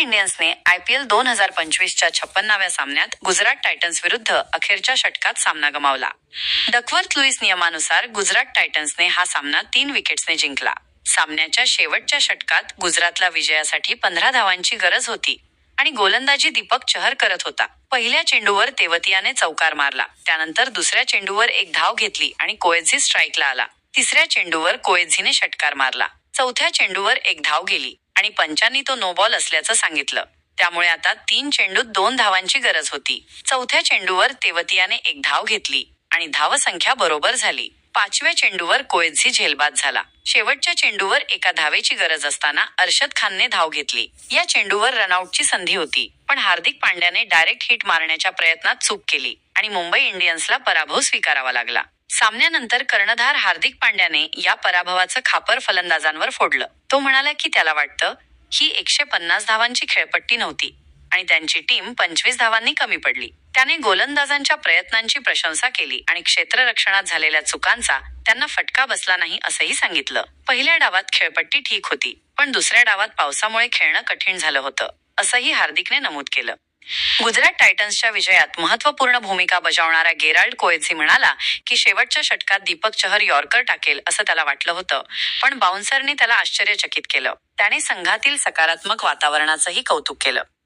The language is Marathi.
इंडियन्सने आयपीएल दोन हजार पंचवीसच्या छप्पन्नाव्या सामन्यात गुजरात टायटन्स विरुद्ध अखेरच्या षटकात सामना गमावला. डकवर्थ लुईस नियमानुसार गुजरात टायटन्सने हा सामना तीन विकेट्सने जिंकला. सामन्याच्या शेवटच्या षटकात गुजरातला विजयासाठी पंधरा धावांची गरज होती आणि गोलंदाजी दीपक चहर करत होता. पहिल्या चेंडूवर तेवतियाने चौकार मारला. त्यानंतर दुसऱ्या चेंडूवर एक धाव घेतली आणि कोएझी स्ट्राईकला आला. तिसऱ्या चेंडूवर कोएझीने षटकार मारला. चौथ्या चेंडूवर एक धाव गेली. आणि पंचांनी तो नो बॉल असल्याचं सांगितलं. त्यामुळे आता तीन चेंडूत दोन धावांची गरज होती. चौथ्या चेंडूवर तेवतियाने एक धाव घेतली आणि धावसंख्या बरोबर झाली. पाचव्या चेंडूवर कोएझी झेलबाद झाला. शेवटच्या चेंडूवर एका धावेची गरज असताना अर्शद खानने धाव घेतली. या चेंडूवर रनआउटची संधी होती पण हार्दिक पांड्याने डायरेक्ट हिट मारण्याच्या प्रयत्नात चूक केली आणि मुंबई इंडियन्सला पराभव स्वीकारावा लागला. सामन्यानंतर कर्णधार हार्दिक पांड्याने या पराभवाचं खापर फलंदाजांवर फोडलं. तो म्हणाला की त्याला वाटतं ही एकशे पन्नास धावांची खेळपट्टी नव्हती आणि त्यांची टीम पंचवीस धावांनी कमी पडली. त्याने गोलंदाजांच्या प्रयत्नांची प्रशंसा केली आणि क्षेत्ररक्षणात झालेल्या चुकांचा त्यांना फटका बसला नाही असंही सांगितलं. पहिल्या डावात खेळपट्टी ठीक होती पण दुसऱ्या डावात पावसामुळे खेळणं कठीण झालं होतं असंही हार्दिकने नमूद केलं. गुजरात टायटन्सच्या विजयात महत्त्वपूर्ण भूमिका बजावणारा गेराल्ड कोएझी म्हणाला की शेवटच्या षटकात दीपक चहर यॉर्कर टाकेल असं त्याला वाटलं होतं. पण बाउन्सरने त्याला आश्चर्यचकित केलं. त्याने संघातील सकारात्मक वातावरणाचंही कौतुक केलं.